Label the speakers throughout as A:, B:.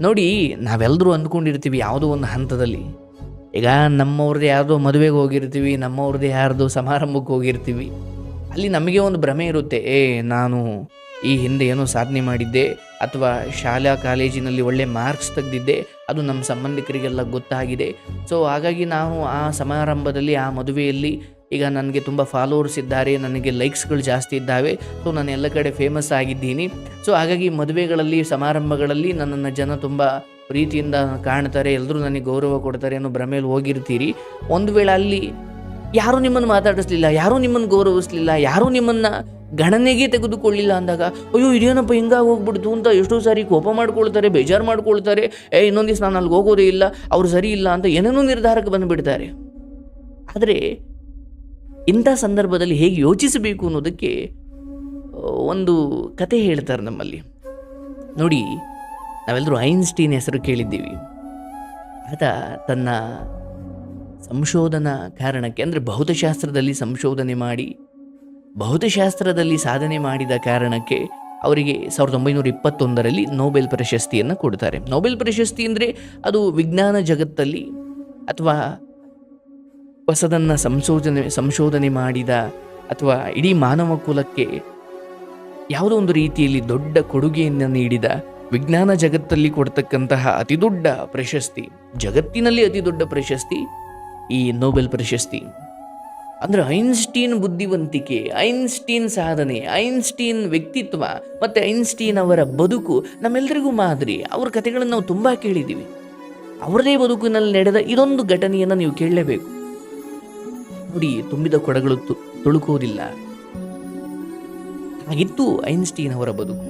A: ನೋಡಿ ನಾವೆಲ್ಲರೂ ಅಂದ್ಕೊಂಡಿರ್ತೀವಿ ಯಾವುದೋ ಒಂದು ಹಂತದಲ್ಲಿ. ಈಗ ನಮ್ಮವ್ರದ್ದು ಯಾರ್ದೋ ಮದುವೆಗೆ ಹೋಗಿರ್ತೀವಿ, ನಮ್ಮವ್ರದ್ದು ಯಾರ್ದೋ ಸಮಾರಂಭಕ್ಕೆ ಹೋಗಿರ್ತೀವಿ. ಅಲ್ಲಿ ನಮಗೆ ಒಂದು ಭ್ರಮೆ ಇರುತ್ತೆ, ಏ, ನಾನು ಈ ಹಿಂದೆ ಏನೋ ಸಾಧನೆ ಮಾಡಿದ್ದೆ, ಅಥವಾ ಶಾಲಾ ಕಾಲೇಜಿನಲ್ಲಿ ಒಳ್ಳೆ ಮಾರ್ಕ್ಸ್ ತೆಗೆದಿದ್ದೆ, ಅದು ನಮ್ಮ ಸಂಬಂಧಿಕರಿಗೆಲ್ಲ ಗೊತ್ತಾಗಿದೆ. ಸೊ, ಹಾಗಾಗಿ ನಾವು ಆ ಸಮಾರಂಭದಲ್ಲಿ, ಆ ಮದುವೆಯಲ್ಲಿ ಈಗ ನನಗೆ ತುಂಬ ಫಾಲೋವರ್ಸ್ ಇದ್ದಾರೆ, ನನಗೆ ಲೈಕ್ಸ್ಗಳು ಜಾಸ್ತಿ ಇದ್ದಾವೆ ಸೊ ನಾನು ಎಲ್ಲ ಕಡೆ ಫೇಮಸ್ ಆಗಿದ್ದೀನಿ. ಸೊ ಹಾಗಾಗಿ ಮದುವೆಗಳಲ್ಲಿ, ಸಮಾರಂಭಗಳಲ್ಲಿ ನನ್ನನ್ನು ಜನ ತುಂಬ ಪ್ರೀತಿಯಿಂದ ಕಾಣ್ತಾರೆ ಎಲ್ಲರೂ ನನಗೆ ಗೌರವ ಕೊಡ್ತಾರೆ ಅನ್ನೋ ಭ್ರಮೆಯಲ್ಲಿ ಹೋಗಿರ್ತೀರಿ. ಒಂದು ವೇಳೆ ಅಲ್ಲಿ ಯಾರೂ ನಿಮ್ಮನ್ನು ಮಾತಾಡಿಸ್ಲಿಲ್ಲ, ಯಾರೂ ನಿಮ್ಮನ್ನು ಗೌರವಿಸ್ಲಿಲ್ಲ, ಯಾರೂ ನಿಮ್ಮನ್ನು ಗಣನೆಗೆ ತೆಗೆದುಕೊಳ್ಳಿಲ್ಲ ಅಂದಾಗ, ಅಯ್ಯೋ, ಇದೇನಪ್ಪ ಹಿಂಗಾಗಿ ಹೋಗ್ಬಿಡ್ತು ಅಂತ ಎಷ್ಟೋ ಸಾರಿ ಕೋಪ ಮಾಡ್ಕೊಳ್ತಾರೆ, ಬೇಜಾರು ಮಾಡ್ಕೊಳ್ತಾರೆ, ಏ, ಇನ್ನೊಂದು ದಿವಸ ನಾನು ಅಲ್ಲಿ ಹೋಗೋದೇ ಇಲ್ಲ, ಅವ್ರು ಸರಿ ಇಲ್ಲ ಅಂತ ಏನೇನೋ ನಿರ್ಧಾರಕ್ಕೆ ಬಂದುಬಿಡ್ತಾರೆ. ಆದರೆ ಇಂಥ ಸಂದರ್ಭದಲ್ಲಿ ಹೇಗೆ ಯೋಚಿಸಬೇಕು ಅನ್ನೋದಕ್ಕೆ ಒಂದು ಕತೆ ಹೇಳ್ತಾರೆ ನಮ್ಮಲ್ಲಿ. ನೋಡಿ, ನಾವೆಲ್ಲರೂ ಐನ್ಸ್ಟೀನ್ ಹೆಸರು ಕೇಳಿದ್ದೀವಿ. ಆತ ತನ್ನ ಸಂಶೋಧನಾ ಕಾರಣಕ್ಕೆ, ಅಂದರೆ ಭೌತಶಾಸ್ತ್ರದಲ್ಲಿ ಸಂಶೋಧನೆ ಮಾಡಿ, ಭೌತಶಾಸ್ತ್ರದಲ್ಲಿ ಸಾಧನೆ ಮಾಡಿದ ಕಾರಣಕ್ಕೆ ಅವರಿಗೆ ಸಾವಿರದ ಒಂಬೈನೂರ ಇಪ್ಪತ್ತೊಂದರಲ್ಲಿ ನೋಬೆಲ್ ಪ್ರಶಸ್ತಿಯನ್ನು ಕೊಡ್ತಾರೆ. ನೋಬೆಲ್ ಪ್ರಶಸ್ತಿ ಅಂದರೆ ಅದು ವಿಜ್ಞಾನ ಜಗತ್ತಲ್ಲಿ ಅಥವಾ ಹೊಸದನ್ನು ಸಂಶೋಧನೆ ಸಂಶೋಧನೆ ಮಾಡಿದ ಅಥವಾ ಇಡೀ ಮಾನವ ಕುಲಕ್ಕೆ ಯಾವುದೋ ಒಂದು ರೀತಿಯಲ್ಲಿ ದೊಡ್ಡ ಕೊಡುಗೆಯನ್ನು ನೀಡಿದ ವಿಜ್ಞಾನ ಜಗತ್ತಲ್ಲಿ ಕೊಡ್ತಕ್ಕಂತಹ ಅತಿದೊಡ್ಡ ಪ್ರಶಸ್ತಿ, ಜಗತ್ತಿನಲ್ಲಿ ಅತಿ ದೊಡ್ಡ ಪ್ರಶಸ್ತಿ ಈ ನೊಬೆಲ್ ಪ್ರಶಸ್ತಿ. ಅಂದ್ರೆ ಐನ್ಸ್ಟೀನ್ ಬುದ್ಧಿವಂತಿಕೆ, ಐನ್ಸ್ಟೀನ್ ಸಾಧನೆ, ಐನ್ಸ್ಟೀನ್ ವ್ಯಕ್ತಿತ್ವ ಮತ್ತು ಐನ್ಸ್ಟೀನ್ ಅವರ ಬದುಕು ನಮ್ಮೆಲ್ಲರಿಗೂ ಮಾದರಿ. ಅವ್ರ ಕಥೆಗಳನ್ನು ನಾವು ತುಂಬ ಕೇಳಿದ್ದೀವಿ. ಅವರದೇ ಬದುಕಿನಲ್ಲಿ ನಡೆದ ಇದೊಂದು ಘಟನೆಯನ್ನು ನೀವು ಕೇಳಲೇಬೇಕು. ನೋಡಿ ತುಂಬಿದ ಕೊಡಗಳು ತು- ತುಳುಕುವುದಿಲ್ಲ. ಹಾಗಿತ್ತು ಐನ್ಸ್ಟೀನ್ ಅವರ ಬದುಕು.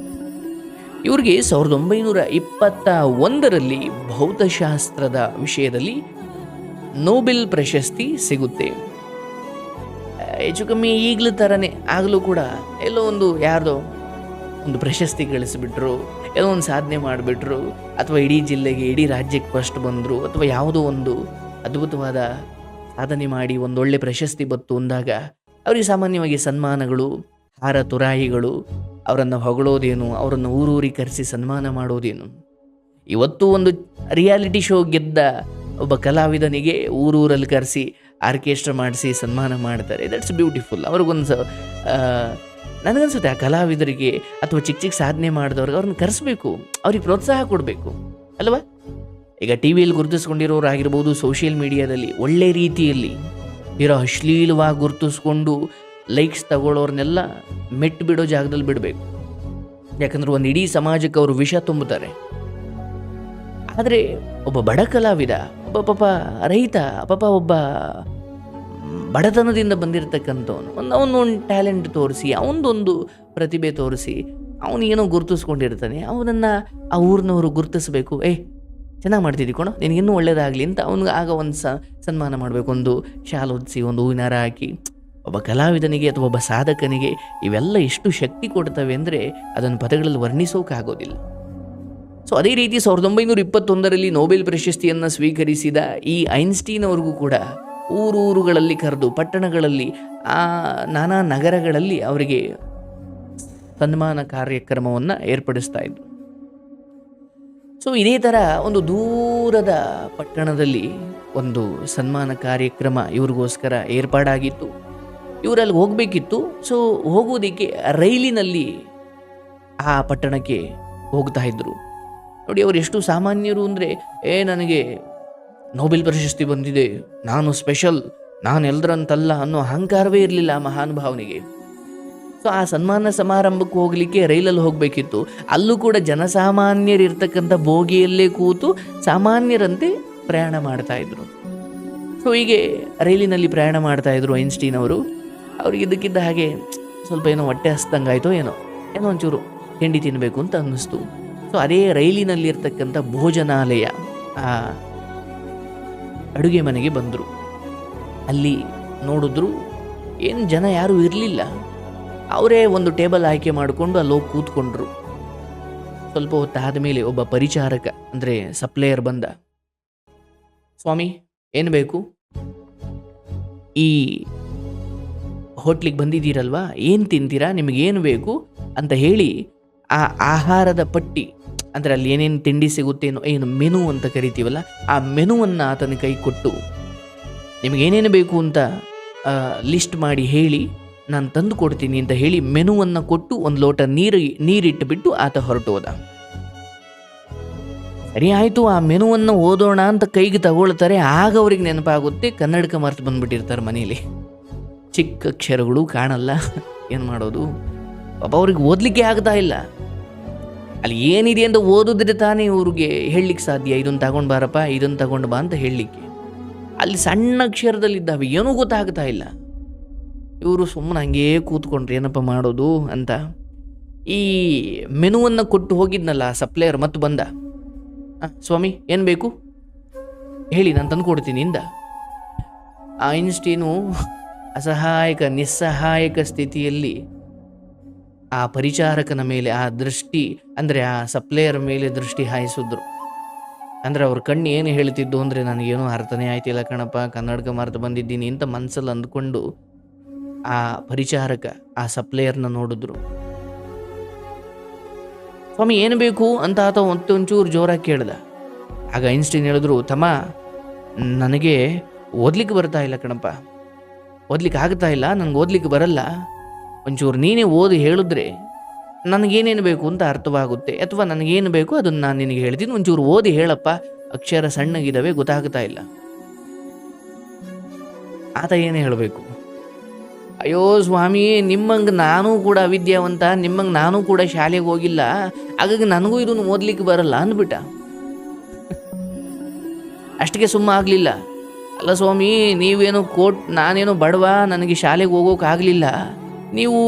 A: ಇವರಿಗೆ ಸಾವಿರದ ಒಂಬೈನೂರ ಇಪ್ಪತ್ತ ಒಂದರಲ್ಲಿ ಭೌತಶಾಸ್ತ್ರದ ವಿಷಯದಲ್ಲಿ ನೋಬೆಲ್ ಪ್ರಶಸ್ತಿ ಸಿಗುತ್ತೆ. ಹೆಚ್ಚು ಕಮ್ಮಿ ಈಗಲೂ ಥರನೇ ಆಗಲೂ ಕೂಡ ಎಲ್ಲೋ ಒಂದು ಯಾರ್ದೋ ಒಂದು ಪ್ರಶಸ್ತಿ ಗಳಿಸಿಬಿಟ್ರು, ಎಲ್ಲೋ ಒಂದು ಸಾಧನೆ ಮಾಡಿಬಿಟ್ರು, ಅಥವಾ ಇಡೀ ಜಿಲ್ಲೆಗೆ, ಇಡೀ ರಾಜ್ಯಕ್ಕೆ ಫಸ್ಟ್ ಬಂದರು, ಅಥವಾ ಯಾವುದೋ ಒಂದು ಅದ್ಭುತವಾದ ಸಾಧನೆ ಮಾಡಿ ಒಂದೊಳ್ಳೆ ಪ್ರಶಸ್ತಿ ಬತ್ತು ಅಂದಾಗ ಅವರಿಗೆ ಸಾಮಾನ್ಯವಾಗಿ ಸನ್ಮಾನಗಳು ಹಾರ ತುರಾಯಿಗಳು ಅವರನ್ನು ಹೊಗಳೋದೇನು, ಅವರನ್ನು ಊರೂರಿಗೆ ಕರೆಸಿ ಸನ್ಮಾನ ಮಾಡೋದೇನು. ಇವತ್ತು ಒಂದು ರಿಯಾಲಿಟಿ ಶೋ ಗೆದ್ದ ಒಬ್ಬ ಕಲಾವಿದನಿಗೆ ಊರೂರಲ್ಲಿ ಕರೆಸಿ ಆರ್ಕೆಸ್ಟ್ರಾ ಮಾಡಿಸಿ ಸನ್ಮಾನ ಮಾಡ್ತಾರೆ. ದಟ್ಸ್ ಬ್ಯೂಟಿಫುಲ್ ಅವ್ರಿಗೊಂದು ಸ- ನನಗನ್ಸುತ್ತೆ ಆ ಕಲಾವಿದರಿಗೆ ಅಥವಾ ಚಿಕ್ಕ ಚಿಕ್ಕ ಸಾಧನೆ ಮಾಡಿದವ್ರಿಗೆ ಅವ್ರನ್ನ ಕರೆಸ್ಬೇಕು. ಅವ್ರಿಗೆ ಪ್ರೋತ್ಸಾಹ ಕೊಡಬೇಕು. ಅಲ್ವಾ? ಈಗ ಟಿ ವಿಯಲ್ಲಿ ಗುರುತಿಸ್ಕೊಂಡಿರೋರಾಗಿರ್ಬೋದು ಸೋಷಿಯಲ್ ಮೀಡಿಯಾದಲ್ಲಿ ಒಳ್ಳೆ ರೀತಿಯಲ್ಲಿ ಇರೋ ಅಶ್ಲೀಲವಾಗಿ ಗುರುತಿಸ್ಕೊಂಡು ಲೈಕ್ಸ್ ತಗೊಳ್ಳೋರ್ನೆಲ್ಲ ಮೆಟ್ಟು ಬಿಡೋ ಜಾಗದಲ್ಲಿ ಬಿಡಬೇಕು. ಯಾಕಂದ್ರೆ ಒಂದು ಇಡೀ ಸಮಾಜಕ್ಕೆ ಅವರು ವಿಷ ತುಂಬುತ್ತಾರೆ. ಆದರೆ ಒಬ್ಬ ಬಡ ಕಲಾವಿದ, ಒಬ್ಬ ಪಾಪ ರೈತ ಪಾಪ ಒಬ್ಬ ಬಡತನದಿಂದ ಬಂದಿರತಕ್ಕಂಥವನು, ಒಂದು ಅವನೊಂದು ಟ್ಯಾಲೆಂಟ್ ತೋರಿಸಿ ಅವನದೊಂದು ಪ್ರತಿಭೆ ತೋರಿಸಿ, ಅವನೇನೋ ಗುರುತಿಸ್ಕೊಂಡಿರ್ತಾನೆ, ಅವನನ್ನು ಆ ಊರಿನವರು ಗುರುತಿಸಬೇಕು, ಏ ಚೆನ್ನಾಗಿ ಮಾಡ್ತಿದ್ದಿ ಕಣೋ? ನಿನಗಿನ್ನೂ ಒಳ್ಳೇದಾಗಲಿ ಅಂತ ಅವನಿಗೆ ಆಗ ಒಂದು ಸನ್ಮಾನ ಮಾಡಬೇಕು, ಒಂದು ಶಾಲು ಹೊದಿಸಿ ಒಂದು ಹೂವಿನಾರ ಹಾಕಿ. ಒಬ್ಬ ಕಲಾವಿದನಿಗೆ ಅಥವಾ ಒಬ್ಬ ಸಾಧಕನಿಗೆ ಇವೆಲ್ಲ ಎಷ್ಟು ಶಕ್ತಿ ಕೊಡ್ತವೆ ಅಂದರೆ ಅದನ್ನು ಪದಗಳಲ್ಲಿ ವರ್ಣಿಸೋಕ್ಕಾಗೋದಿಲ್ಲ ಸೊ ಅದೇ ರೀತಿ ಸಾವಿರದ ಒಂಬೈನೂರ ಇಪ್ಪತ್ತೊಂದರಲ್ಲಿ ನೋಬೆಲ್ ಪ್ರಶಸ್ತಿಯನ್ನು ಸ್ವೀಕರಿಸಿದ ಈ ಐನ್ಸ್ಟೀನ್ ಅವ್ರಿಗೂ ಕೂಡ ಊರೂರುಗಳಲ್ಲಿ ಕರೆದು, ಪಟ್ಟಣಗಳಲ್ಲಿ, ಆ ನಾನಾ ನಗರಗಳಲ್ಲಿ ಅವರಿಗೆ ಸನ್ಮಾನ ಕಾರ್ಯಕ್ರಮವನ್ನು ಏರ್ಪಡಿಸ್ತಾ ಇದ್ರು. ಸೊ, ಇದೇ ಥರ ಒಂದು ದೂರದ ಪಟ್ಟಣದಲ್ಲಿ ಒಂದು ಸನ್ಮಾನ ಕಾರ್ಯಕ್ರಮ ಇವ್ರಿಗೋಸ್ಕರ ಏರ್ಪಾಡಾಗಿತ್ತು. ಇವರಲ್ಲಿ ಹೋಗಬೇಕಿತ್ತು. ಸೊ, ಹೋಗೋದಕ್ಕೆ ರೈಲಿನಲ್ಲಿ ಆ ಪಟ್ಟಣಕ್ಕೆ ಹೋಗ್ತಾ ಇದ್ದರು ನೋಡಿ, ಅವರು ಎಷ್ಟು ಸಾಮಾನ್ಯರು ಅಂದರೆ, ಏ, ನನಗೆ ನೋಬೆಲ್ ಪ್ರಶಸ್ತಿ ಬಂದಿದೆ. ನಾನು ಸ್ಪೆಷಲ್. ನಾನು ಎಲ್ದ್ರಂತಲ್ಲ ಅನ್ನೋ ಅಹಂಕಾರವೇ ಇರಲಿಲ್ಲ ಮಹಾನುಭಾವನಿಗೆ. ಸೊ ಆ ಸನ್ಮಾನ ಸಮಾರಂಭಕ್ಕೆ ಹೋಗಲಿಕ್ಕೆ ರೈಲಲ್ಲಿ ಹೋಗಬೇಕಿತ್ತು. ಅಲ್ಲೂ ಕೂಡ ಜನಸಾಮಾನ್ಯರು ಇರ್ತಕ್ಕಂಥ ಬೋಗಿಯಲ್ಲೇ ಕೂತು ಸಾಮಾನ್ಯರಂತೆ ಪ್ರಯಾಣ ಮಾಡ್ತಾ ಇದ್ರು. ಸೊ ಹೀಗೆ ರೈಲಿನಲ್ಲಿ ಪ್ರಯಾಣ ಮಾಡ್ತಾ ಇದ್ರು ಐನ್ಸ್ಟೀನ್ ಅವರು ಅವ್ರಿಗೆ ಇದಕ್ಕಿದ್ದ ಹಾಗೆ ಸ್ವಲ್ಪ ಏನೋ ಹೊಟ್ಟೆ ಹಸ್ದಂಗಾಯ್ತೋ ಏನೋ. ಏನೋ ಒಂಚೂರು ತಿಂಡಿ ತಿನ್ನಬೇಕು ಅಂತ ಅನ್ನಿಸ್ತು. ಸೊ ಅದೇ ರೈಲಿನಲ್ಲಿರ್ತಕ್ಕಂಥ ಭೋಜನಾಲಯ ಆ ಅಡುಗೆ ಮನೆಗೆ ಬಂದರು. ಅಲ್ಲಿ ನೋಡಿದ್ರು ಏನು ಜನ ಯಾರೂ ಇರಲಿಲ್ಲ. ಅವರೇ ಒಂದು ಟೇಬಲ್ ಆಯ್ಕೆ ಮಾಡಿಕೊಂಡು ಅಲ್ಲಿ ಹೋಗಿ ಕೂತ್ಕೊಂಡ್ರು. ಸ್ವಲ್ಪ ಹೊತ್ತಾದ ಮೇಲೆ ಒಬ್ಬ ಪರಿಚಾರಕ, ಅಂದರೆ ಸಪ್ಲೈಯರ್ ಬಂದ. ಸ್ವಾಮಿ, ಏನು ಬೇಕು? ಈ ಹೋಟ್ಲಿಗೆ ಬಂದಿದ್ದೀರಲ್ವಾ? ಏನು ತಿಂತೀರಾ? ನಿಮಗೇನು ಬೇಕು? ಅಂತ ಹೇಳಿ ಆ ಆಹಾರದ ಪಟ್ಟಿ, ಅಂದರೆ ಅಲ್ಲಿ ಏನೇನು ತಿಂಡಿ ಸಿಗುತ್ತೇನೋ ಏನು ಮೆನು ಅಂತ ಕರಿತೀವಲ್ಲ, ಆ ಮೆನುವನ್ನು ಆತನ ಕೈ ಕೊಟ್ಟು ನಿಮಗೇನೇನು ಬೇಕು ಅಂತ ಲಿಸ್ಟ್ ಮಾಡಿ ಹೇಳಿ ನಾನು ತಂದು ಕೊಡ್ತೀನಿ ಅಂತ ಹೇಳಿ ಮೆನುವನ್ನು ಕೊಟ್ಟು ಒಂದು ಲೋಟ ನೀರು ನೀರಿಟ್ಟುಬಿಟ್ಟು ಆತ ಹೊರಟು ಹೋದ. ಸರಿ ಆಯಿತು, ಆ ಮೆನುವನ್ನು ಓದೋಣ ಅಂತ ಕೈಗೆ ತಗೊಳ್ತಾರೆ. ಆಗ ಅವ್ರಿಗೆ ನೆನಪಾಗುತ್ತೆ, ಕನ್ನಡಕ ಮರ್ತು ಬಂದುಬಿಟ್ಟಿರ್ತಾರೆ ಮನೆಯಲ್ಲಿ ಚಿಕ್ಕ ಅಕ್ಷರಗಳು ಕಾಣಲ್ಲ, ಏನು ಮಾಡೋದು? ಪಾಪ ಅವ್ರಿಗೆ ಓದಲಿಕ್ಕೆ ಆಗ್ತಾ ಇಲ್ಲ. ಅಲ್ಲಿ ಏನಿದೆ ಅಂತ ಓದಿದ್ರೆ ತಾನೇ ಇವ್ರಿಗೆ ಹೇಳಲಿಕ್ಕೆ ಸಾಧ್ಯ. ಇದನ್ನು ತಗೊಂಡು ಬಾರಪ್ಪ ಇದನ್ನು ತಗೊಂಡು ಬಾ ಅಂತ ಹೇಳಲಿಕ್ಕೆ. ಅಲ್ಲಿ ಸಣ್ಣ ಅಕ್ಷರದಲ್ಲಿದ್ದಾವೆ, ಏನೂ ಗೊತ್ತಾಗ್ತಾ ಇಲ್ಲ. ಇವರು ಸುಮ್ಮನೆ ಹಂಗೇ ಕೂತ್ಕೊಂಡ್ರಿ, ಏನಪ್ಪ ಮಾಡೋದು ಅಂತ. ಈ ಮೆನುವನ್ನು ಕೊಟ್ಟು ಹೋಗಿದ್ನಲ್ಲ ಸಪ್ಲೈಯರ್, ಮತ್ತು ಬಂದ. ಸ್ವಾಮಿ, ಏನು ಬೇಕು? ಹೇಳಿ, ನಾನು ತಂದು ಕೊಡ್ತೀನಿ ಇಂದ ಐನ್ಸ್ಟೀನು ಅಸಹಾಯಕ, ನಿಸ್ಸಹಾಯಕ ಸ್ಥಿತಿಯಲ್ಲಿ ಆ ಪರಿಚಾರಕನ ಮೇಲೆ ಆ ದೃಷ್ಟಿ, ಅಂದರೆ ಆ ಸಪ್ಲೈಯರ್ ಮೇಲೆ ದೃಷ್ಟಿ ಹಾಯಿಸಿದ್ರು. ಅಂದರೆ ಅವ್ರ ಕಣ್ಣು ಏನು ಹೇಳ್ತಿದ್ದು ಅಂದರೆ ನನಗೇನು ಅರ್ಥನೇ ಆಯ್ತಿಲ್ಲ ಕಣಪ್ಪ, ಕನ್ನಡಕ ಮಾರ್ತ ಬಂದಿದ್ದೀನಿ ಅಂತ ಮನಸ್ಸಲ್ಲಿ ಅಂದ್ಕೊಂಡು ಆ ಪರಿಚಾರಕ, ಆ ಸಪ್ಲೈಯರ್ನ ನೋಡಿದ್ರು. ಸ್ವಾಮಿ, ಏನು ಬೇಕು ಅಂತ ಆತ ಒಂಚೂರು ಜೋರಾಗಿ ಕೇಳ್ದ. ಆಗ ಐನ್ಸ್ಟೀನ್ ಹೇಳಿದ್ರು, ತಮ್ಮ, ನನಗೆ ಓದ್ಲಿಕ್ಕೆ ಬರ್ತಾ ಇಲ್ಲ ಕಣಪ್ಪ. ಓದ್ಲಿಕ್ಕೆ ಆಗ್ತಾ ಇಲ್ಲ ನನಗೆ ಓದ್ಲಿಕ್ಕೆ ಬರಲ್ಲ. ಒಂಚೂರು ನೀನೇ ಓದಿ ಹೇಳಿದ್ರೆ ನನಗೇನೇನು ಬೇಕು ಅಂತ ಅರ್ಥವಾಗುತ್ತೆ, ಅಥವಾ ನನಗೇನು ಬೇಕು ಅದನ್ನು ನಾನು ನಿನಗೆ ಹೇಳ್ತೀನಿ, ಒಂಚೂರು ಓದಿ ಹೇಳಪ್ಪ, ಅಕ್ಷರ ಸಣ್ಣಗಿದವೆ, ಗೊತ್ತಾಗ್ತಾ ಇಲ್ಲ. ಆತ ಏನು ಹೇಳಬೇಕು? ಅಯ್ಯೋ ಸ್ವಾಮಿ, ನಿಮ್ಮಂಗೆ ನಾನು ಕೂಡ ವಿದ್ಯಾವಂತ ನಿಮ್ಮಂಗೆ ನಾನು ಕೂಡ ಶಾಲೆಗೆ ಹೋಗಿಲ್ಲ. ಹಾಗಾಗಿ ನನಗೂ ಇದನ್ನು ಓದ್ಲಿಕ್ಕೆ ಬರಲ್ಲ ಅಂದ್ಬಿಟ್ಟ. ಅಷ್ಟಕ್ಕೆ ಸುಮ್ಮ ಆಗಲಿಲ್ಲ. ಅಲ್ಲ ಸ್ವಾಮಿ, ನೀವೇನು ಕೋಟ್, ನಾನೇನು ಬಡವ, ನನಗೆ ಶಾಲೆಗೆ ಹೋಗೋಕ್ಕಾಗಲಿಲ್ಲ ನೀವು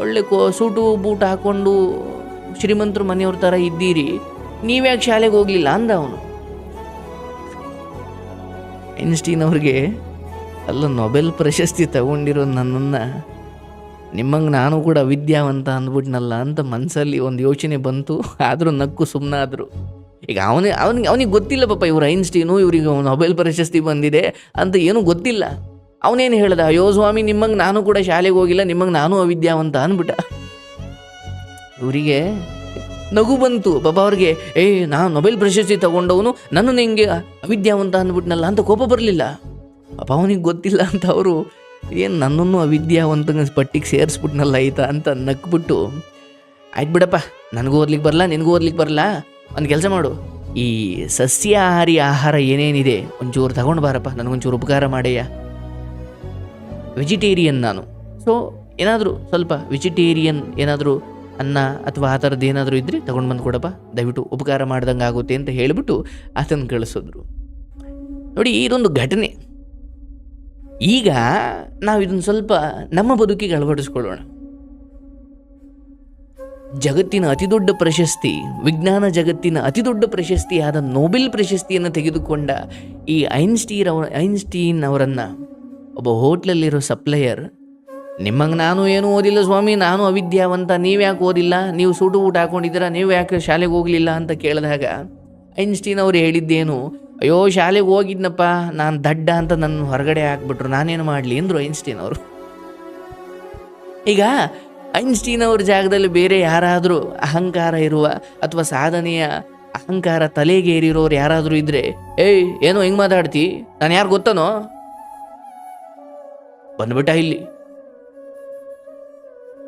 A: ಒಳ್ಳೆ ಕೋ, ಸೂಟು, ಬೂಟ್ ಹಾಕ್ಕೊಂಡು ಶ್ರೀಮಂತರು ಮನೆಯವ್ರ ಥರ ಇದ್ದೀರಿ. ನೀವ್ಯಾಕೆ ಶಾಲೆಗೆ ಹೋಗಲಿಲ್ಲ ಅಂದ ಅವನು. ಐನ್ಸ್ಟೀನ್ ಅವ್ರಿಗೆ ಅಲ್ಲ ನೊಬೆಲ್ ಪ್ರಶಸ್ತಿ ತಗೊಂಡಿರೋ ನನ್ನನ್ನು ನಿಮ್ಮಂಗೆ ನಾನು ಕೂಡ ವಿದ್ಯಾವಂತ ಅಂದ್ಬಿಟ್ನಲ್ಲ ಅಂತ ಮನಸ್ಸಲ್ಲಿ ಒಂದು ಯೋಚನೆ ಬಂತು. ಆದರೂ ನಕ್ಕು ಸುಮ್ಮನಾದರು ಈಗ ಅವನೇ, ಅವನಿಗೆ ಅವನಿಗೆ ಗೊತ್ತಿಲ್ಲ ಪಾಪ ಇವ್ರು ಐನ್ಸ್ಟೀನು, ಇವರಿಗೆ ನೊಬೆಲ್ ಪ್ರಶಸ್ತಿ ಬಂದಿದೆ ಅಂತ ಏನೂ ಗೊತ್ತಿಲ್ಲ. ಅವನೇನು ಹೇಳ್ದ, ಅಯ್ಯೋ ಸ್ವಾಮಿ, ನಿಮ್ಮಂಗೆ ನಾನು ಕೂಡ ಶಾಲೆಗೆ ಹೋಗಿಲ್ಲ, ನಿಮ್ಮಂಗೆ ನಾನು ಅವಿದ್ಯಾವಂತ ಅಂದ್ಬಿಟ್ಟ. ಇವರಿಗೆ ನಗು ಬಂತು. ಪಾಪ ಅವ್ರಿಗೆ, ಏ, ನಾನು ನೊಬೆಲ್ ಪ್ರಶಸ್ತಿ ತಗೊಂಡವನು, ನನ್ನನ್ನು ಹಿಂಗೆ ಅವಿದ್ಯಾವಂತ ಅಂದ್ಬಿಟ್ನಲ್ಲ ಅಂತ ಕೋಪ ಬರಲಿಲ್ಲ. ಪಾಪ ಅವನಿಗೆ ಗೊತ್ತಿಲ್ಲ ಅಂತ ಅವರು, ಏನು ನನ್ನನ್ನು ಅವಿದ್ಯಾವಂತ ಪಟ್ಟಿಗೆ ಸೇರಿಸ್ಬಿಟ್ನಲ್ಲ ಆಯ್ತಾ ಅಂತ ನಕ್ಬಿಟ್ಟು, ಆಯ್ತು ಬಿಡಪ್ಪ, ನನಗೂ ಓದ್ಲಿಕ್ಕೆ ಬರಲ್ಲ ನಿನಗೂ ಓದ್ಲಿಕ್ಕೆ ಬರಲ್ಲ ಒಂದು ಕೆಲಸ ಮಾಡು. ಈ ಸಸ್ಯಾಹಾರಿ ಆಹಾರ ಏನೇನಿದೆ, ಒಂಚೂರು ತಗೊಂಡು ಬಾರಪ್ಪ, ನನಗೊಂಚೂರು ಉಪಕಾರ ಮಾಡಯ್ಯ. ವೆಜಿಟೇರಿಯನ್ ನಾನು. ಸೊ, ಏನಾದರೂ ಸ್ವಲ್ಪ ವೆಜಿಟೇರಿಯನ್ ಏನಾದರೂ ಅನ್ನ ಅಥವಾ ಆ ಥರದ್ದು ಏನಾದರೂ ಇದ್ದರೆ ತಗೊಂಡು ಬಂದು ಕೊಡಪ್ಪ. ದಯವಿಟ್ಟು ಉಪಕಾರ ಮಾಡ್ದಂಗೆ ಆಗುತ್ತೆ ಅಂತ ಹೇಳಿಬಿಟ್ಟು ಆತನ ಕಳಿಸಿದ್ರು. ನೋಡಿ, ಇದೊಂದು ಘಟನೆ. ಈಗ ನಾವು ಇದನ್ನು ಸ್ವಲ್ಪ ನಮ್ಮ ಬದುಕಿಗೆ ಅಳವಡಿಸ್ಕೊಳ್ಳೋಣ. ಜಗತ್ತಿನ ಅತಿದೊಡ್ಡ ಪ್ರಶಸ್ತಿ, ವಿಜ್ಞಾನ ಜಗತ್ತಿನ ಅತಿದೊಡ್ಡ ಪ್ರಶಸ್ತಿಯಾದ ನೊಬೆಲ್ ಪ್ರಶಸ್ತಿಯನ್ನು ತೆಗೆದುಕೊಂಡ ಈ ಐನ್ಸ್ಟೀನ್ ಅವ ಐನ್ಸ್ಟೀನ್ ಅವರನ್ನು ಒಬ್ಬ ಹೋಟ್ಲಲ್ಲಿರೋ ಸಪ್ಲೈಯರ್, ನಿಮ್ಮಂಗೆ ನಾನು ಏನು ಓದಿಲ್ಲ ಸ್ವಾಮಿ, ನಾನು ಅವಿದ್ಯಾವಂತ, ನೀವು ಯಾಕೆ ಓದಿಲ್ಲ? ನೀವು ಸೂಟು ಊಟ ಹಾಕೊಂಡಿದ್ದೀರಾ, ನೀವು ಯಾಕೆ ಶಾಲೆಗೆ ಹೋಗಲಿಲ್ಲ ಅಂತ ಕೇಳಿದಾಗ, ಐನ್ಸ್ಟೀನ್ ಅವರು ಹೇಳಿದ್ದೇನು ಅಯ್ಯೋ, ಶಾಲೆಗೆ ಹೋಗಿದ್ನಪ್ಪ. ನಾನು ದಡ್ಡ ಅಂತ ನನ್ನ ಹೊರಗಡೆ ಹಾಕ್ಬಿಟ್ರು. ನಾನೇನು ಮಾಡಲಿ ಅಂದರು ಐನ್ಸ್ಟೀನ್ ಅವರು ಈಗ ಐನ್ಸ್ಟೀನ್ ಅವ್ರ ಜಾಗದಲ್ಲಿ ಬೇರೆ ಯಾರಾದರೂ ಅಹಂಕಾರ ಇರುವ ಅಥವಾ ಸಾಧನೆಯ ಅಹಂಕಾರ ತಲೆಗೆ ಏರಿರೋರು ಯಾರಾದರೂ ಇದ್ರೆ, ಏಯ್, ಏನೋ ಹೆಂಗೆ ಮಾತಾಡ್ತಿ? ನಾನು ಯಾರು ಗೊತ್ತನೋ? ಬಂದ್ಬಿಟ್ಟ ಇಲ್ಲಿ.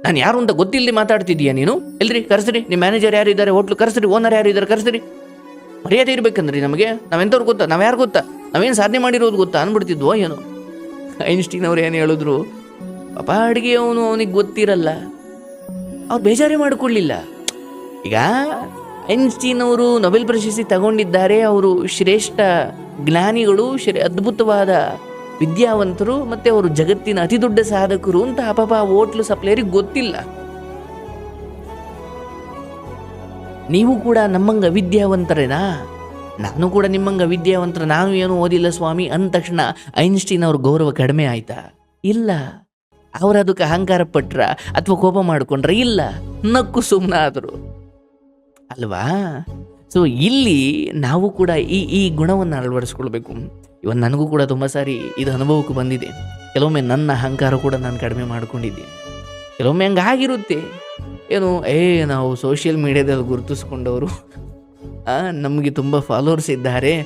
A: ನಾನು ಯಾರು ಅಂತ ಗೊತ್ತಿಲ್ಲದೆ ಮಾತಾಡ್ತಿದ್ದೀಯಾ ನೀನು? ಎಲ್ರಿ, ಕರೆಸ್ರಿ. ನಿಮ್ಮ ಮ್ಯಾನೇಜರ್ ಯಾರಿದ್ದಾರೆ? ಹೋಟ್ಲು ಕರೆಸ್ರಿ. ಓನರ್ ಯಾರು ಇದ್ದಾರೆ ಕರೆಸ್ರಿ. ಮರ್ಯಾದೆ ಇರಬೇಕಂದ್ರಿ ನಮಗೆ. ನಾವೆಂಥವ್ರು ಗೊತ್ತಾ? ನಾವು ಯಾರು ಗೊತ್ತಾ? ನಾವೇನು ಸಾಧನೆ ಮಾಡಿರೋದು ಗೊತ್ತಾ ಅನ್ಬಿಡ್ತಿದ್ವೋ ಏನೋ. ಐನ್ಸ್ಟೀನ್ ಅವ್ರು ಏನು ಹೇಳಿದ್ರು? ಪಾಪ ಅಡುಗೆ ಅವನು ಅವನಿಗೆ ಗೊತ್ತಿರಲ್ಲ. ಅವ್ರು ಬೇಜಾರೇ ಮಾಡಿಕೊಳ್ಳಿಲ್ಲ. ಈಗ ಐನ್ಸ್ಟೀನ್ ಅವರು ನೊಬೆಲ್ ಪ್ರಶಸ್ತಿ ತಗೊಂಡಿದ್ದಾರೆ. ಅವರು ಶ್ರೇಷ್ಠ ಜ್ಞಾನಿಗಳು, ಶ್ರೇ ಅದ್ಭುತವಾದ ವಿದ್ಯಾವಂತರು, ಮತ್ತು ಅವರು ಜಗತ್ತಿನ ಅತಿ ದೊಡ್ಡ ಸಾಧಕರು ಅಂತ ಪಾಪ ಆ ಹೋಟ್ಲು ಸಪ್ಲೈರಿಗೆ ಗೊತ್ತಿಲ್ಲ. ನೀವು ಕೂಡ ನಮ್ಮಂಗ ವಿದ್ಯಾವಂತರೇನಾ? ನಾನು ಕೂಡ ನಿಮ್ಮಂಗ ವಿದ್ಯಾವಂತರ ನಾನು ಏನು ಓದಿಲ್ಲ ಸ್ವಾಮಿ ಅಂದ ತಕ್ಷಣ ಐನ್ಸ್ಟೀನ್ ಅವ್ರ ಗೌರವ ಕಡಿಮೆ ಆಯ್ತಾ? ಇಲ್ಲ. ಅವ್ರು ಅದಕ್ಕೆ ಅಹಂಕಾರ ಪಟ್ರ ಅಥವಾ ಕೋಪ ಮಾಡಿಕೊಂಡ್ರ ಇಲ್ಲ. ನಕ್ಕು ಸುಮ್ಮನಾದರು ಅಲ್ವಾ? ಸೊ ಇಲ್ಲಿ ನಾವು ಕೂಡ ಈ ಈ ಗುಣವನ್ನು ಅಳವಡಿಸ್ಕೊಳ್ಬೇಕು. ಇವನ್ ನನಗೂ ಕೂಡ ತುಂಬ ಸಾರಿ ಇದು ಅನುಭವಕ್ಕೆ ಬಂದಿದೆ. ಕೆಲವೊಮ್ಮೆ ನನ್ನ ಅಹಂಕಾರ ಕೂಡ ನಾನು ಕಡಿಮೆ ಮಾಡ್ಕೊಂಡಿದ್ದೀನಿ. ಕೆಲವೊಮ್ಮೆ ಹಂಗೆ ಆಗಿರುತ್ತೆ ಏನು, ಏ, ನಾವು ಸೋಷಿಯಲ್ ಮೀಡ್ಯಾದಲ್ಲಿ ಗುರುತಿಸ್ಕೊಂಡವರು. ನಮಗೆ ತುಂಬ ಫಾಲೋವರ್ಸ್ ಇದ್ದಾರೆ.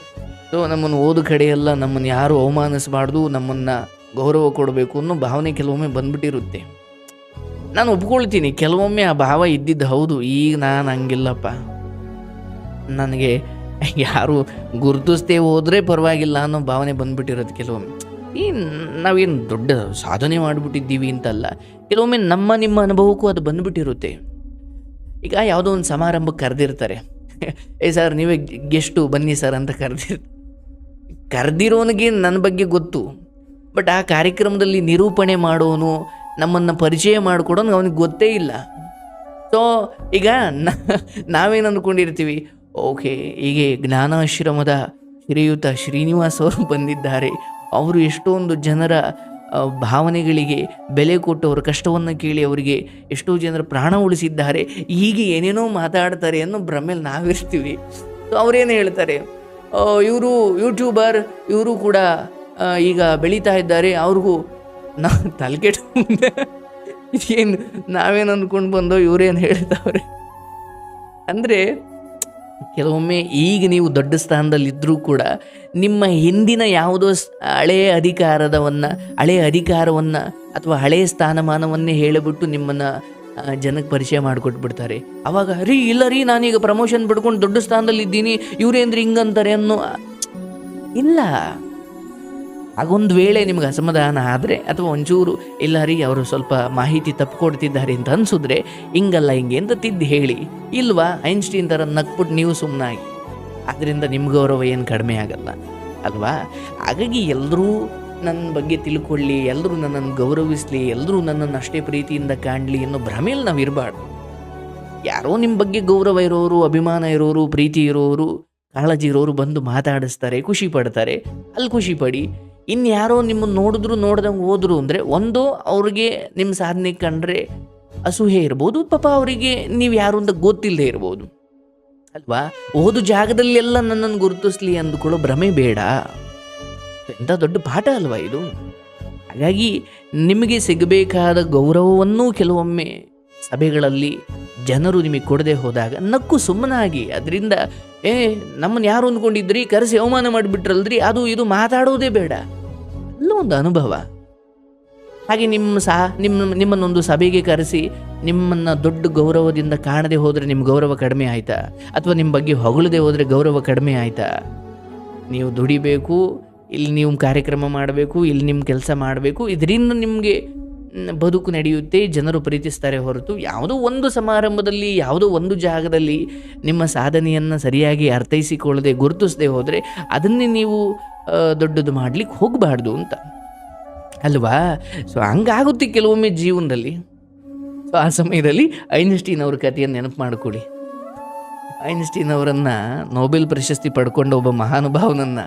A: ಸೊ ನಮ್ಮನ್ನು ಓದು ಕಡೆಯೆಲ್ಲ ನಮ್ಮನ್ನು ಯಾರು ಅವಮಾನಿಸಬಾರ್ದು, ನಮ್ಮನ್ನು ಗೌರವ ಕೊಡಬೇಕು ಅನ್ನೋ ಭಾವನೆ ಕೆಲವೊಮ್ಮೆ ಬಂದ್ಬಿಟ್ಟಿರುತ್ತೆ. ನಾನು ಒಪ್ಕೊಳ್ತೀನಿ, ಕೆಲವೊಮ್ಮೆ ಆ ಭಾವ ಇದ್ದಿದ್ದು ಹೌದು, ಈಗ ನಾನು ಹಂಗಿಲ್ಲಪ್ಪ. ನನಗೆ ಯಾರು ಗುರುತಿಸ್ತೇ ಹೋದರೆ ಪರವಾಗಿಲ್ಲ ಅನ್ನೋ ಭಾವನೆ ಬಂದ್ಬಿಟ್ಟಿರೋದು ಕೆಲವೊಮ್ಮೆ. ಈ ನಾವೇನು ದೊಡ್ಡ ಸಾಧನೆ ಮಾಡಿಬಿಟ್ಟಿದ್ದೀವಿ ಅಂತಲ್ಲ, ಕೆಲವೊಮ್ಮೆ ನಮ್ಮ ನಿಮ್ಮ ಅನುಭವಕ್ಕೂ ಅದು ಬಂದುಬಿಟ್ಟಿರುತ್ತೆ. ಈಗ ಯಾವುದೋ ಒಂದು ಸಮಾರಂಭಕ್ಕೆ ಕರೆದಿರ್ತಾರೆ. ಏ ಸರ್, ನೀವೇ ಗೆಸ್ಟು, ಬನ್ನಿ ಸರ್ ಅಂತ ಕರೆದಿರ್, ಕರೆದಿರೋನಿಗೆ ನನ್ನ ಬಗ್ಗೆ ಗೊತ್ತು, ಬಟ್ ಆ ಕಾರ್ಯಕ್ರಮದಲ್ಲಿ ನಿರೂಪಣೆ ಮಾಡೋನು, ನಮ್ಮನ್ನು ಪರಿಚಯ ಮಾಡಿಕೊಡೋನು ಅವನಿಗೆ ಗೊತ್ತೇ ಇಲ್ಲ. ಸೊ ಈಗ ನಾವೇನು ಅಂದ್ಕೊಂಡಿರ್ತೀವಿ ಓಕೆ, ಹೀಗೆ ಜ್ಞಾನಾಶ್ರಮದ ಶ್ರೀಯುತ ಶ್ರೀನಿವಾಸ್ ಅವರು ಬಂದಿದ್ದಾರೆ ಅವರು ಎಷ್ಟೊಂದು ಜನರ ಭಾವನೆಗಳಿಗೆ ಬೆಲೆ ಕೊಟ್ಟು ಅವರ ಕಷ್ಟವನ್ನು ಕೇಳಿ ಅವರಿಗೆ ಎಷ್ಟೋ ಜನರ ಪ್ರಾಣ ಉಳಿಸಿದ್ದಾರೆ, ಹೀಗೆ ಏನೇನೋ ಮಾತಾಡ್ತಾರೆ ಅನ್ನೋ ಭ್ರಮೆಯಲ್ಲಿ ನಾವಿರ್ತೀವಿ. ಸೊ ಅವರೇನು ಹೇಳ್ತಾರೆ? ಇವರು ಯೂಟ್ಯೂಬರ್, ಇವರು ಕೂಡ ಈಗ ಬೆಳೀತಾ ಇದ್ದಾರೆ, ಅವ್ರಿಗೂ ನಾ ತಲೆಕೆಟ್ಟು ಏನು ನಾವೇನು ಅಂದ್ಕೊಂಡು ಬಂದೋ ಇವರೇನು ಹೇಳ್ತಾವ್ರೆ? ಅಂದರೆ ಕೆಲವೊಮ್ಮೆ ಈಗ ನೀವು ದೊಡ್ಡ ಸ್ಥಾನದಲ್ಲಿದ್ದರೂ ಕೂಡ ನಿಮ್ಮ ಹಿಂದಿನ ಯಾವುದೋ ಹಳೆಯ ಅಧಿಕಾರದವನ್ನು ಹಳೆಯ ಅಧಿಕಾರವನ್ನು ಅಥವಾ ಹಳೆಯ ಸ್ಥಾನಮಾನವನ್ನೇ ಹೇಳಿಬಿಟ್ಟು ನಿಮ್ಮನ್ನು ಜನಕ್ಕೆ ಪರಿಚಯ ಮಾಡಿಕೊಟ್ಬಿಡ್ತಾರೆ. ಅವಾಗ, ರೀ, ಇಲ್ಲ ರೀ, ನಾನೀಗ ಪ್ರಮೋಷನ್ ಪಡ್ಕೊಂಡು ದೊಡ್ಡ ಸ್ಥಾನದಲ್ಲಿದ್ದೀನಿ, ಇವರೇಂದ್ರೆ ಹಿಂಗಂತಾರೆ ಅನ್ನೋ ಇಲ್ಲ. ಆಗೊಂದು ವೇಳೆ ನಿಮ್ಗೆ ಅಸಮಾಧಾನ ಆದರೆ ಅಥವಾ ಒಂಚೂರು, ಇಲ್ಲ ಅವರು ಸ್ವಲ್ಪ ಮಾಹಿತಿ ತಪ್ಪು ಕೊಡ್ತಿದ್ದಾರೆ ಅಂತ ಅನ್ಸಿದ್ರೆ ಹಿಂಗಲ್ಲ ಹಿಂಗೆ ಅಂತ ತಿದ್ದು ಹೇಳಿ. ಇಲ್ವಾ? ಐನ್ಸ್ಟೀನ್ ಥರ ನಕ್ಬಿಟ್ಟು ನೀವು ಸುಮ್ಮನಾಗಿ ಅದರಿಂದ ನಿಮ್ಮ ಗೌರವ ಏನು ಕಡಿಮೆ ಆಗಲ್ಲ. ಅಲ್ವಾ? ಹಾಗಾಗಿ ಎಲ್ಲರೂ ನನ್ನ ಬಗ್ಗೆ ತಿಳ್ಕೊಳ್ಳಿ ಎಲ್ಲರೂ ನನ್ನನ್ನು ಗೌರವಿಸಲಿ ಎಲ್ಲರೂ ನನ್ನನ್ನು ಅಷ್ಟೇ ಪ್ರೀತಿಯಿಂದ ಕಾಣಲಿ ಅನ್ನೋ ಭ್ರಮೆಯಲ್ಲಿ ನಾವು ಇರಬಾರ್ದು. ಯಾರೋ ನಿಮ್ಮ ಬಗ್ಗೆ ಗೌರವ ಇರೋರು, ಅಭಿಮಾನ ಇರೋರು, ಪ್ರೀತಿ ಇರೋರು, ಕಾಳಜಿ ಇರೋರು ಬಂದು ಮಾತಾಡಿಸ್ತಾರೆ, ಖುಷಿ ಪಡ್ತಾರೆ. ಅಲ್ಲಿ ಖುಷಿ ಪಡಿ. ಇನ್ಯಾರೋ ನಿಮ್ಮನ್ನು ನೋಡಿದ್ರು, ನೋಡ್ದಂಗೆ ಹೋದ್ರು ಅಂದರೆ ಒಂದು, ಅವ್ರಿಗೆ ನಿಮ್ಮ ಸಾಧನೆ ಕಂಡ್ರೆ ಅಸೂಹೆ ಇರ್ಬೋದು, ಪಾಪ ಅವರಿಗೆ ನೀವು ಯಾರು ಅಂತ ಗೊತ್ತಿಲ್ಲದೆ ಇರ್ಬೋದು. ಅಲ್ವಾ? ಓದು ಜಾಗದಲ್ಲೆಲ್ಲ ನನ್ನನ್ನು ಗುರುತಿಸ್ಲಿ ಅಂದುಕೊಳ್ಳೋ ಭ್ರಮೆ ಬೇಡ. ಎಂಥ ದೊಡ್ಡ ಪಾಠ ಅಲ್ವಾ ಇದು? ಹಾಗಾಗಿ ನಿಮಗೆ ಸಿಗಬೇಕಾದ ಗೌರವವನ್ನೂ ಕೆಲವೊಮ್ಮೆ ಸಭೆಗಳಲ್ಲಿ ಜನರು ನಿಮಗೆ ಕೊಡದೆ ಹೋದಾಗ ನಕ್ಕು ಸುಮ್ಮನಾಗಿ ಅದರಿಂದ, ಏ, ನಮ್ಮನ್ನು ಯಾರು ಅಂದ್ಕೊಂಡಿದ್ರಿ? ಕರೆಸಿ ಅವಮಾನ ಮಾಡಿಬಿಟ್ರಲ್ರಿ ಅದು ಇದು ಮಾತಾಡೋದೇ ಬೇಡ. ಎಲ್ಲ ಒಂದು ಅನುಭವ. ಹಾಗೆ ನಿಮ್ಮ ಸಹ, ನಿಮ್ಮ, ನಿಮ್ಮನ್ನೊಂದು ಸಭೆಗೆ ಕರೆಸಿ ನಿಮ್ಮನ್ನು ದೊಡ್ಡ ಗೌರವದಿಂದ ಕಾಣದೆ ಹೋದರೆ ನಿಮ್ಮ ಗೌರವ ಕಡಿಮೆ ಆಯ್ತಾ? ಅಥವಾ ನಿಮ್ಮ ಬಗ್ಗೆ ಹೊಗಳದೆ ಹೋದರೆ ಗೌರವ ಕಡಿಮೆ ಆಯ್ತಾ? ನೀವು ದುಡಿಬೇಕು, ಇಲ್ಲಿ ನೀವು ಕಾರ್ಯಕ್ರಮ ಮಾಡಬೇಕು, ಇಲ್ಲಿ ನಿಮ್ಮ ಕೆಲಸ ಮಾಡಬೇಕು, ಇದರಿಂದ ನಿಮಗೆ ಬದುಕು ನಡೆಯುತ್ತೆ, ಜನರು ಪ್ರೀತಿಸ್ತಾರೆ ಹೊರತು ಯಾವುದೋ ಒಂದು ಸಮಾರಂಭದಲ್ಲಿ, ಯಾವುದೋ ಒಂದು ಜಾಗದಲ್ಲಿ ನಿಮ್ಮ ಸಾಧನೆಯನ್ನು ಸರಿಯಾಗಿ ಅರ್ಥೈಸಿಕೊಳ್ಳದೆ ಗುರುತಿಸದೆ ಹೋದರೆ ಅದನ್ನೇ ನೀವು ದೊಡ್ಡದು ಮಾಡಲಿಕ್ಕೆ ಹೋಗಬಾರ್ದು ಅಂತ. ಅಲ್ವಾ? ಸೊ ಹಂಗಾಗುತ್ತೆ ಕೆಲವೊಮ್ಮೆ ಜೀವನದಲ್ಲಿ. ಸೊ ಆ ಸಮಯದಲ್ಲಿ ಐನ್ಸ್ಟೀನ್ ಅವ್ರ ಕಥೆಯನ್ನು ನೆನಪು ಮಾಡಿಕೊಡಿ ಐನ್ಸ್ಟೀನ್ ಅವರನ್ನು ನೊಬೆಲ್ ಪ್ರಶಸ್ತಿ ಪಡ್ಕೊಂಡ ಒಬ್ಬ ಮಹಾನುಭಾವನನ್ನು,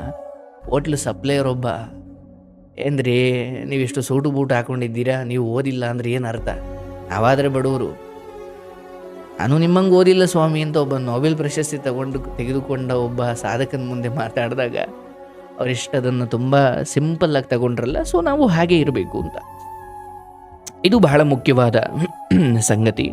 A: ಹೋಟ್ಲು ಸಪ್ಲೈಯರ್ ಒಬ್ಬ ಏನ್ರಿ ನೀವಿಷ್ಟು ಸೂಟು ಬೂಟು ಹಾಕೊಂಡಿದ್ದೀರಾ? ನೀವು ಓದಿಲ್ಲ ಅಂದ್ರೆ ಏನು ಅರ್ಥ? ನಾವಾದರೆ ಬಡವರು. ನಾನು ನಿಮ್ಮಂಗೆ ಓದಿಲ್ಲ ಸ್ವಾಮಿ ಅಂತ ಒಬ್ಬ ನೊಬೆಲ್ ಪ್ರಶಸ್ತಿ ತಗೊಂಡು ತೆಗೆದುಕೊಂಡ ಒಬ್ಬ ಸಾಧಕನ ಮುಂದೆ ಮಾತಾಡಿದಾಗ ಅವರಿಷ್ಟು ಅದನ್ನು ತುಂಬ ಸಿಂಪಲ್ ಆಗಿ ತಗೊಂಡ್ರಲ್ಲ ಸೊ ನಾವು ಹಾಗೆ ಇರಬೇಕು ಅಂತ. ಇದು ಬಹಳ ಮುಖ್ಯವಾದ ಸಂಗತಿ.